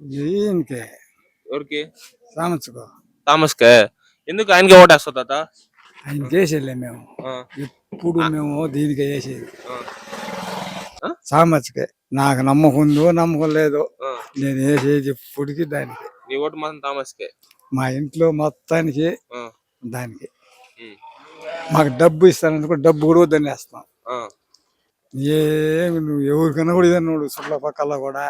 ఈయనకే ఎవరికి? సామచ్చుకో థామస్ కే ఎందుకు ఆయనకి ఓటేస్తావు తాత? ఆయన చేసేలే మేము. ఆ, ఇప్పుడు మేము దీనికి వేసేది ఆ. సామచ్చుకే నాకు నమ్మకం ఉందో నమ్మకం లేదో. నేను వేసేది ఇప్పటికి దానికి. నీ ఓటు మాత్రం థామస్ కే మా ఇంట్లో మొత్తానికి దానికి. మాకు డబ్బు ఇస్తానంటే కూడా డబ్బు కూడా వద్దని వేస్తాం ఆ, ఏమి నువ్వు ఎవరికైనా కూడా ఇదే నువ్వు చుట్ల పక్కల కూడా.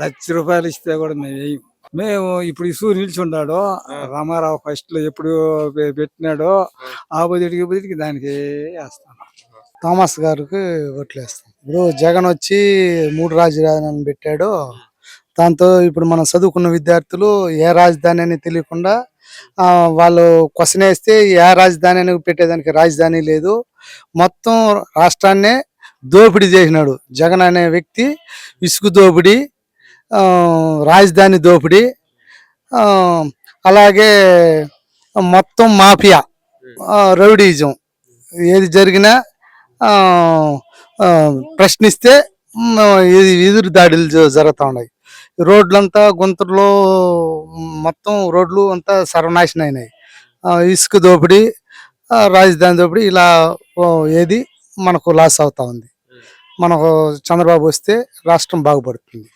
లక్ష రూపాయలు ఇస్తే కూడా మేము మేము ఇప్పుడు ఈ సూర్యు నిల్చున్నాడు రామారావు ఫస్ట్లో ఎప్పుడు పెట్టినాడో ఆపోజిట్కి ఆపోజిట్కి దానికి వేస్తాం. థామస్ గారికి ఓట్లేస్తాం ఇప్పుడు జగన్ వచ్చి మూడు రాజధానులను పెట్టాడు. దాంతో ఇప్పుడు మనం చదువుకున్న విద్యార్థులు ఏ రాజధాని అని తెలియకుండా ఆ, వాళ్ళు క్వశ్చన్ వేస్తే ఏ రాజధాని అని పెట్టేదానికి రాజధాని లేదు. మొత్తం రాష్ట్రాన్నే దోపిడీ చేసినాడు. జగన్ అనే వ్యక్తి ఇసుకు దోపిడీ రాజధాని దోపిడీ అలాగే మొత్తం మాఫియా రౌడీజం. ఏది జరిగినా ప్రశ్నిస్తే ఇది ఎదురు దాడులు జరుగుతూ ఉన్నాయి. రోడ్లంతా గుంతలో మొత్తం రోడ్లు అంతా సర్వనాశనం అయినాయి. ఇసుక దోపిడీ రాజధాని దోపిడీ ఇలా ఏది మనకు లాస్ అవుతా ఉంది. మనకు చంద్రబాబు వస్తే రాష్ట్రం బాగుపడుతుంది.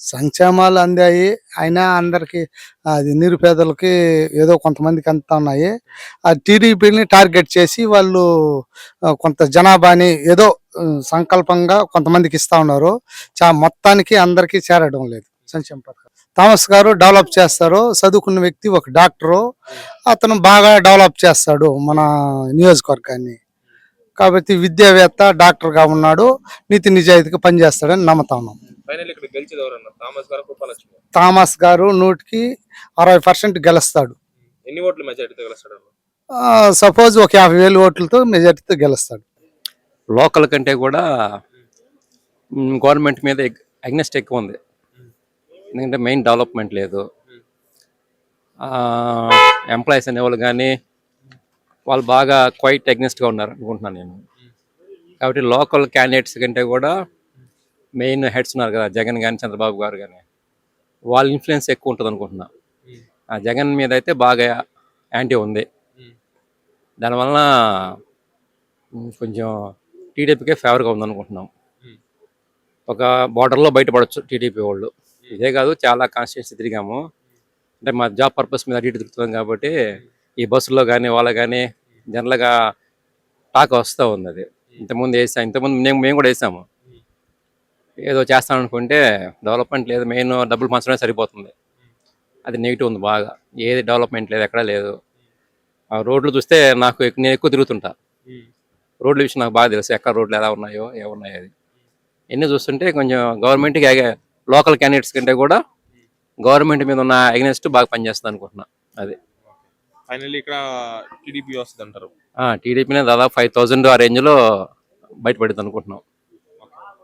సంక్షేమాలు అందాయి. అయినా అందరికి అది నిరుపేదలకి ఏదో కొంతమందికి అంతా ఉన్నాయి. ఆ టీడీపీని టార్గెట్ చేసి వాళ్ళు కొంత జనాభాని ఏదో సంకల్పంగా కొంతమందికి ఇస్తూ ఉన్నారు. చా మొత్తానికి అందరికీ చేరడం లేదు సంక్షేమ పథకం. థామస్ గారు డెవలప్ చేస్తారు. చదువుకున్న వ్యక్తి ఒక డాక్టరు. అతను బాగా డెవలప్ చేస్తాడు మన నియోజకవర్గాన్ని. కాబట్టి విద్యావేత్త డాక్టర్గా ఉన్నాడు నీతి నిజాయితీగా పనిచేస్తాడని నమ్ముతా ఉన్నాం. ఫైనల్ ఇక్కడ గెలిచేది ఎవరన్నా? థామస్ గారు కృపాలక్ష్మి థామస్ గారు నూటికి అరవై పర్సెంట్ గెలుస్తాడు. ఎన్ని ఓట్లు మెజారిటీతో గెలుస్తాడు? సపోజ్ ఒక యాభై వేలు ఓట్లతో మెజార్టీతో గెలుస్తాడు. లోకల్ కంటే కూడా గవర్నమెంట్ మీద అగ్నెస్ట్ ఎక్కువ ఉంది. ఎందుకంటే మెయిన్ డెవలప్మెంట్ లేదు. ఎంప్లాయీస్ అనేవాళ్ళు కానీ వాళ్ళు బాగా క్వైట్ అగ్నెస్ట్గా ఉన్నారు అనుకుంటున్నాను నేను. కాబట్టి లోకల్ క్యాండిడేట్స్ కంటే కూడా మెయిన్ హెడ్స్ ఉన్నారు కదా జగన్ కానీ చంద్రబాబు గారు కానీ వాళ్ళ ఇన్ఫ్లుయెన్స్ ఎక్కువ ఉంటుంది అనుకుంటున్నా. ఆ జగన్ మీద అయితే బాగా యాంటీ ఉంది. దానివల్ల కొంచెం టీడీపీకే ఫేవర్గా ఉందనుకుంటున్నాం ఒక బార్డర్లో బయటపడవచ్చు టీడీపీ వాళ్ళు. ఇదే కాదు చాలా కాన్స్టిట్యూన్సీ తిరిగాము. అంటే మా జాబ్ పర్పస్ మీద అటు ఇటు తిరుగుతున్నాం కాబట్టి ఈ బస్సులో కానీ వాళ్ళ కానీ జనరల్గా టాక్ వస్తూ ఉంది అది ఇంతకుముందు వేసాం ఇంతకుముందు మేము మేము కూడా వేసాము. ఏదో చేస్తాం అనుకుంటే డెవలప్మెంట్ లేదు మెయిన్ డబ్బులు పంచడమే సరిపోతుంది. అది నెగిటివ్ ఉంది బాగా. ఏది డెవలప్మెంట్ లేదు ఎక్కడా లేదు. ఆ రోడ్లు చూస్తే నాకు నేను ఎక్కువ తిరుగుతుంటా. రోడ్ల విషయం నాకు బాగా తెలుసు ఎక్కడ రోడ్లు ఎలా ఉన్నాయో ఏమున్నాయో అది. ఎన్ని చూస్తుంటే కొంచెం గవర్నమెంట్కి లోకల్ క్యాండిడేట్స్ కంటే కూడా గవర్నమెంట్ మీద ఉన్న అగెనెస్ట్ బాగా పనిచేస్తుంది అనుకుంటున్నా అది. ఫైనల్ ఇక్కడ టీడీపీ వస్తుంది అంటారు. టీడీపీనే దాదాపు ఫైవ్ థౌజండ్ ఆ రేంజ్లో బయటపడింది అనుకుంటున్నాం.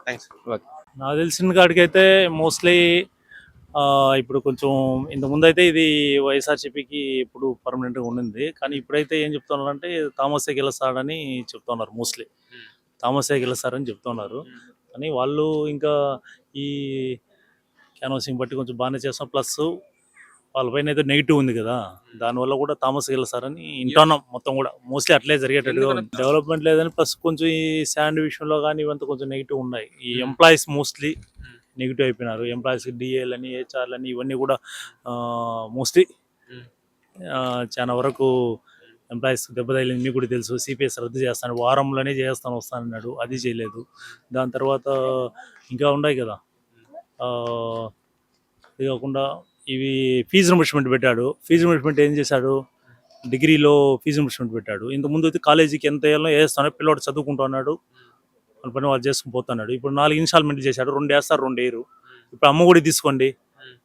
థ్యాంక్స్ నాకు తెలిసిన కాడికైతే మోస్ట్లీ ఇప్పుడు కొంచెం ఇంత ముందు అయితే ఇది వైఎస్ఆర్సీపీకి ఇప్పుడు పర్మనెంట్గా ఉండింది. కానీ ఇప్పుడైతే ఏం చెప్తున్నారంటే థామసే గెలుస్తాడని చెప్తున్నారు మోస్ట్లీ థామసే గెలుస్తారని చెప్తున్నారు. కానీ వాళ్ళు ఇంకా ఈ క్యాన్వాసింగ్ బట్టి కొంచెం బాగానే చేస్తాం ప్లస్ వాళ్ళపైన అయితే నెగిటివ్ ఉంది కదా. దానివల్ల కూడా థామస్ గెలుస్తారని ఇంటున్నాం మొత్తం కూడా. మోస్ట్లీ అట్లే జరిగేటట్టుగా ఉంది. డెవలప్మెంట్ లేదని ప్లస్ కొంచెం ఈ శాండ్ విషయంలో కానీ ఇవంతా కొంచెం నెగిటివ్ ఉన్నాయి. ఈ ఎంప్లాయీస్ మోస్ట్లీ నెగిటివ్ అయిపోయినారు. ఎంప్లాయీస్ డిఏలు అని హెచ్ఆర్లు అని ఇవన్నీ కూడా మోస్ట్లీ చాలా వరకు ఎంప్లాయీస్ దెబ్బతగిలింది మీకు కూడా తెలుసు. సిపిఎస్ రద్దు చేస్తాను. వారంలోనే చేస్తాను వస్తానన్నాడు అది చేయలేదు. దాని తర్వాత ఇంకా ఉన్నాయి కదా. ఇది కాకుండా ఇవి ఫీజు రింబర్స్మెంట్ పెట్టాడు. ఫీజు రింబర్స్మెంట్ ఏం చేశాడు? డిగ్రీలో ఫీజు రింబర్స్మెంట్ పెట్టాడు. ఇంతకుముందు అయితే కాలేజీకి ఎంత వేయాలో వేస్తాను పిల్లవాడు చదువుకుంటున్నాడు వాళ్ళ పని వాళ్ళు చేసుకుని పోతున్నాడు. ఇప్పుడు నాలుగు ఇన్స్టాల్మెంట్లు చేశాడు. రెండు వేస్తారు రెండు వేయరు. ఇప్పుడు అమ్మ కూడా తీసుకోండి.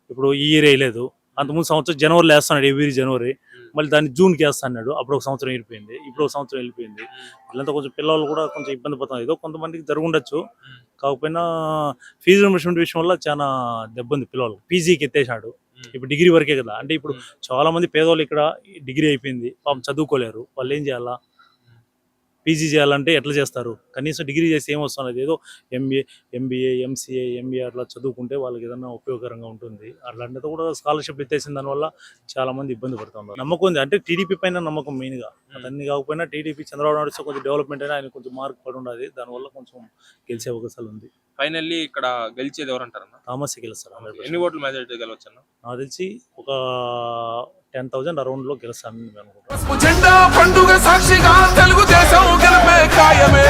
ఇప్పుడు ఈ ఇయర్ వేయలేదు. అంతకుముందు సంవత్సరం జనవరిలో వేస్తున్నాడు ఎవ్రీ జనవరి మళ్ళీ దాన్ని జూన్కి వేస్తున్నాడు. అప్పుడు ఒక సంవత్సరం వెళ్ళిపోయింది. ఇప్పుడు ఒక సంవత్సరం వెళ్ళిపోయింది. వీళ్ళంతా కొంచెం పిల్లలు కూడా కొంచెం ఇబ్బంది పడుతున్నారు. ఏదో కొంతమందికి జరుగుండొచ్చు. కాకపోయినా ఫీజు రింబర్స్మెంట్ విషయం వల్ల చాలా దెబ్బ ఉంది పిల్లలు పీజీకి ఎత్తేసాడు ఇప్పుడు డిగ్రీ వరకే కదా. అంటే ఇప్పుడు చాలా మంది పేదవాళ్ళు ఇక్కడ డిగ్రీ అయిపోయింది. పాపం చదువుకోలేరు. వాళ్ళు ఏం చేయాలా? పీజీ చేయాలంటే ఎట్లా చేస్తారు? కనీసం డిగ్రీ చేసి ఏం వస్తున్నది ఏదో ఎంబీఏ ఎంబీఏ ఎంసీఏ ఎంబీఏ అట్లా చదువుకుంటే వాళ్ళకి ఏదైనా ఉపయోగకరంగా ఉంటుంది. అట్లాంటిది కూడా స్కాలర్షిప్ ఎత్తేసిన దానివల్ల చాలా మంది ఇబ్బంది పడుతున్నారు నమ్మకం ఉంది. అంటే టీడీపీ పైన నమ్మకం మెయిన్గా అతన్ని కాకపోయినా టీడీపీ చంద్రబాబు నాయుడు కొంచెం డెవలప్మెంట్ అయినా ఆయన కొంచెం మార్క్ పడి ఉండదు దానివల్ల కొంచెం గెలిచే అవకాశాలు ఉంది. ఫైనల్లీ ఇక్కడ గెలిచేది ఎవరు అంటారన్న థామస్ గెలుస్తారు హండ్రెడ్ ఎన్ని ఓట్ల మెజారిటీ గెలవచ్చు అన్న నాకు తెలిసి ఒక టెన్ థౌజండ్ అరౌండ్లో గెలుస్తానని నేను అనుకుంటున్నాను జెండా పండుగ సాక్షిగా తెలుగుదేశం గెలిపే ఖాయమే.